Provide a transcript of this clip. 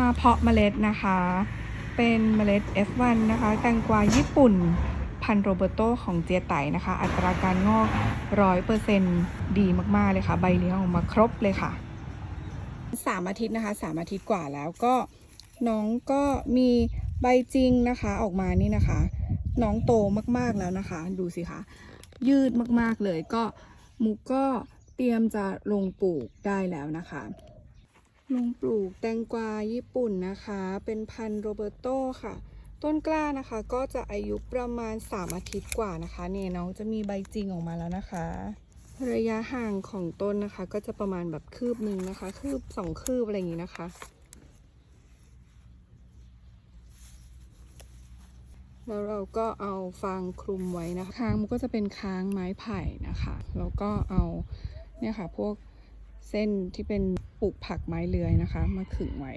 มาเพาะเมล็ดนะคะ เป็นเมล็ด F1 นะคะ แตงกวาญี่ปุ่นพันโรเบโตของเจียไตนะคะ อัตราการงอกร้อยเปอร์เซ็นดีมากๆเลยค่ะ ใบเลี้ยงออกมาครบเลยค่ะสามอาทิตย์นะคะสามอาทิตย์กว่าแล้วก็น้องก็มีใบจริงนะคะออกมานี่นะคะ น้องโตมากๆแล้วนะคะ ดูสิคะยืดมากๆเลยก็มุกก็เตรียมจะลงปลูกได้แล้วนะคะ ลุงปลูกแตงกวาญี่ปุ่นนะคะ เป็นพันโรเบอร์โตค่ะ ต้นกล้านะคะก็จะอายุประมาณ 3 อาทิตย์กว่านะคะเนี่ยน้องจะมีใบจริงออกมาแล้วนะคะ ระยะห่างของต้นนะคะ ก็จะประมาณแบบคืบหนึ่งนะคะ คืบสองคืบอะไรอย่างนี้นะคะ แล้วเราก็เอาฟางคลุมไว้นะคะ ค้างมันก็จะเป็นค้างไม้ไผ่นะคะ แล้วก็เอาเนี่ยค่ะพวก เส้นที่เป็นปลูกผักไม้เลื้อยนะคะ มาขึงไว้